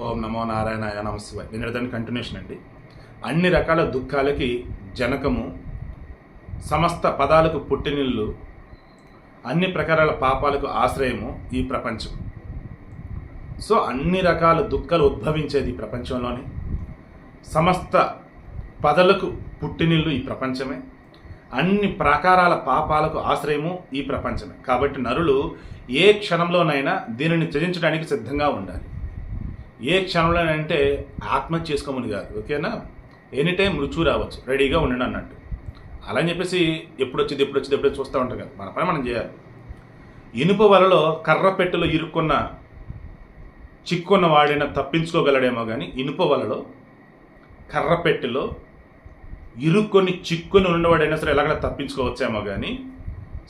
ఓం నమో నారాయణాయ నమశివాయ దాని కంటిన్యూషన్ అండి. అన్ని రకాల దుఃఖాలకి జనకము సమస్త పదాలకు పుట్టినిల్లు అన్ని ప్రకారాల పాపాలకు ఆశ్రయము ఈ ప్రపంచం. సో అన్ని రకాల దుఃఖాలు ఉద్భవించేది ఈ ప్రపంచంలోని. సమస్త పదలకు పుట్టినిల్లు ఈ ప్రపంచమే. అన్ని ప్రాకారాల పాపాలకు ఆశ్రయము ఈ ప్రపంచమే. కాబట్టి నరులు ఏ క్షణంలోనైనా దీనిని త్యజించడానికి సిద్ధంగా ఉండాలి. ఏ క్షణంలోనంటే ఆత్మహత్య చేసుకోమని కాదు ఓకేనా? ఎనీ టైం మృత్యు రావచ్చు రెడీగా ఉండండి అన్నట్టు. అలా అని చెప్పేసి ఎప్పుడు వచ్చింది ఎప్పుడు వచ్చింది ఎప్పుడు చూస్తూ ఉంటాం కదా మన పని మనం చేయాలి. ఇనుప వలలో కర్ర పెట్టెలో ఇరుక్కున్న చిక్కున్న వాడిన తప్పించుకోగలడేమో కానీ ఇనుప వలలో కర్ర పెట్టెలో ఇరుక్కొని చిక్కుని ఉన్నవాడైనా సరే ఎలాగైనా తప్పించుకోవచ్చేమో కానీ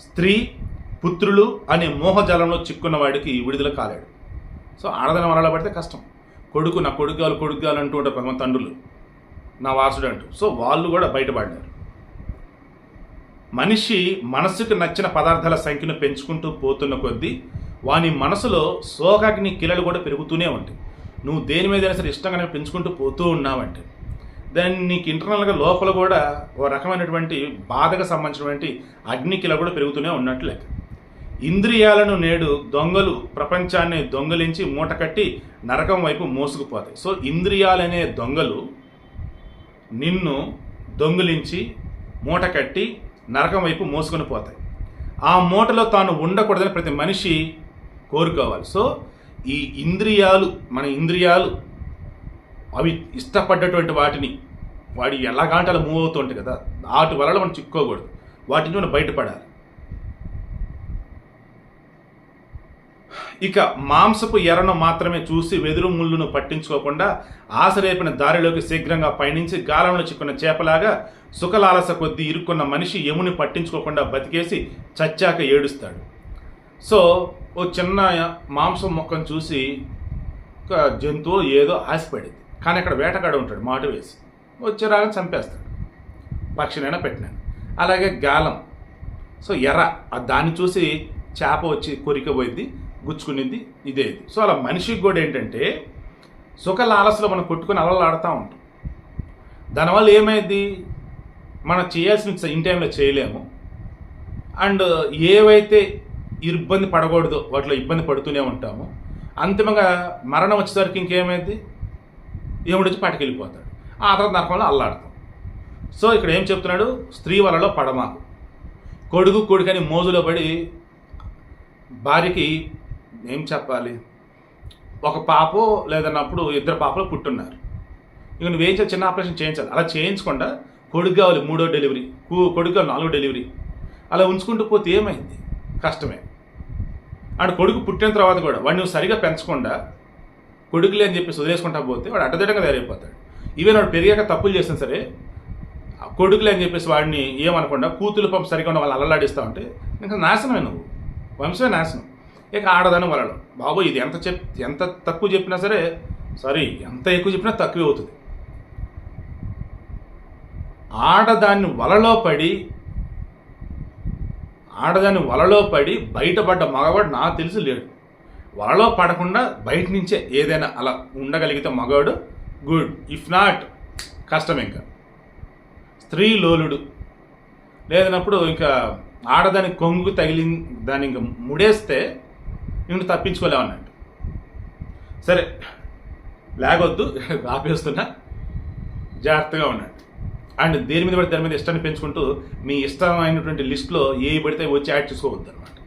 స్త్రీ పుత్రులు అనే మోహజాలంలో చిక్కున్న వాడికి విడుదల కాలేడు సో ఆడదన వలలో పడితే కష్టం. కొడుకు నా కొడుకాలు కొడుకాలు అంటూ ఉంటారు కొంతమంది తండ్రులు. నా వారసుడు అంటూ. సో వాళ్ళు కూడా బయటపడ్డారు. మనిషి మనసుకు నచ్చిన పదార్థాల సంఖ్యను పెంచుకుంటూ పోతున్న కొద్దీ వాని మనసులో శోకాగ్ని కిలలు కూడా పెరుగుతూనే ఉంటాయి. నువ్వు దేని మీద సరే ఇష్టంగానే పెంచుకుంటూ పోతూ ఉన్నావంటే. దాన్ని నీకు ఇంటర్నల్గా లోపల కూడా ఓ రకమైనటువంటి బాధకు సంబంధించినటువంటి అగ్నికిల కూడా పెరుగుతూనే ఉన్నట్లు లెక్క. ఇంద్రియాలను నేడు దొంగలు ప్రపంచాన్ని దొంగలించి మూట కట్టి నరకం వైపు మోసుకుపోతాయి. సో ఇంద్రియాలనే దొంగలు నిన్ను దొంగిలించి మూట కట్టి నరకం వైపు మోసుకొని పోతాయి. ఆ మూటలో తాను ఉండకూడదని ప్రతి మనిషి కోరుకోవాలి. సో ఈ ఇంద్రియాలు మన ఇంద్రియాలు అవి ఇష్టపడ్డటువంటి వాటిని వాడి ఎలాగంటే అలా మూవ్ అవుతూ ఉంటాయి కదా వాటి వల్ల మనం చిక్కోకూడదు వాటి నుంచి మనం బయటపడాలి. ఇక మాంసపు ఎరను మాత్రమే చూసి వెదురు ముళ్ళును పట్టించుకోకుండా ఆశరేపిన దారిలోకి శీఘ్రంగా పయనించి గాలంలో చిక్కున్న చేపలాగా సుఖలాలస కొద్దీ ఇరుక్కున్న మనిషి యముని పట్టించుకోకుండా బతికేసి చచ్చాక ఏడుస్తాడు. సో ఓ చిన్న మాంసం మొక్కను చూసి ఒక జంతువు ఏదో ఆశపడింది. కానీ అక్కడ వేటగాడు ఉంటాడు మాటు వేసి. వచ్చేరాగా చంపేస్తాడు. పక్షినైనా పెట్టినాను అలాగే గాలం. సో ఎర్ర. దాన్ని చూసి చేప వచ్చి కొరికపోయింది. గుచ్చుకునింది ఇదే ఇది. సో అలా మనిషికి కూడా ఏంటంటే సుఖ లాలసలో మనం కొట్టుకొని అలలాడుతూ ఉంటాం. దానివల్ల ఏమైంది? మనం చేయాల్సిన ఇన్ టైంలో చేయలేము. అండ్ ఏవైతే ఇబ్బంది పడకూడదో వాటిలో ఇబ్బంది పడుతూనే ఉంటాము. అంతిమంగా మరణం వచ్చేసరికి ఇంకేమైంది? ఏముడు వచ్చి పట్టుకెళ్ళిపోతాడు ఆ తర్వాత నరకంలో అల్లాడతాం. సో ఇక్కడ ఏం చెప్తున్నాడు? స్త్రీ వలలో పడమాకు. కొడుకు కొడుకని మోజులో పడి భార్యకి ఏం చెప్పాలి? ఒక పాపో లేదన్నప్పుడు ఇద్దరు పాపలు పుట్టున్నారు. ఇక నువ్వేం చేయాలి? చిన్న ఆపరేషన్ చేయించాలి. అలా చేయించకుండా కొడుకు కావాలి మూడో డెలివరీ కొడుకు కావాలి నాలుగో డెలివరీ. అలా ఉంచుకుంటూ పోతే ఏమైంది? కష్టమే. అండ్ కొడుకు పుట్టిన తర్వాత కూడా వాడిని నువ్వు సరిగా పెంచకుండా కొడుకులే అని చెప్పేసి వదిలేసుకుంటా పోతే వాడు అడ్డదిడ్డగా తయారైపోతాడు. ఈవెన్ వాడు పెరిగాక తప్పులు చేసినా సరే ఆ కొడుకులే అని చెప్పేసి వాడిని ఏమనకుండా కూతురు పంప సరిగా ఉన్న వాళ్ళు అల్లలాడిస్తూ ఉంటే ఇంకా నాశనమే నువ్వు. వంశమే నాశనం. ఇక ఆడదని వలలు బాబు ఇది ఎంత చెప్ ఎంత తక్కువ చెప్పినా సరే సారీ ఎంత ఎక్కువ చెప్పినా తక్కువే అవుతుంది. ఆడదాన్ని వలలో పడి ఆడదాన్ని వలలో పడి బయటపడ్డ మగవాడు నాకు తెలిసి లేడు. వలలో పడకుండా బయట నుంచే ఏదైనా అలా ఉండగలిగితే మగవాడు గుడ్. ఇఫ్ నాట్ కష్టం ఇంకా. స్త్రీ లోలుడు. లేదన్నప్పుడు ఇంకా ఆడదాని కొంగు తగిలి దాన్ని ఇంకా ముడేస్తే నేను తప్పించుకోలేమన్నట్టు. సరే లేకొద్దు ఆపేస్తున్నా. జాగ్రత్తగా ఉన్నట్టు. అండ్ దేని మీద పడితే దాని మీద ఇష్టాన్ని పెంచుకుంటూ మీ ఇష్టమైనటువంటి లిస్ట్లో ఏ పడితే వచ్చి యాడ్ చేసుకోవద్దు అనమాట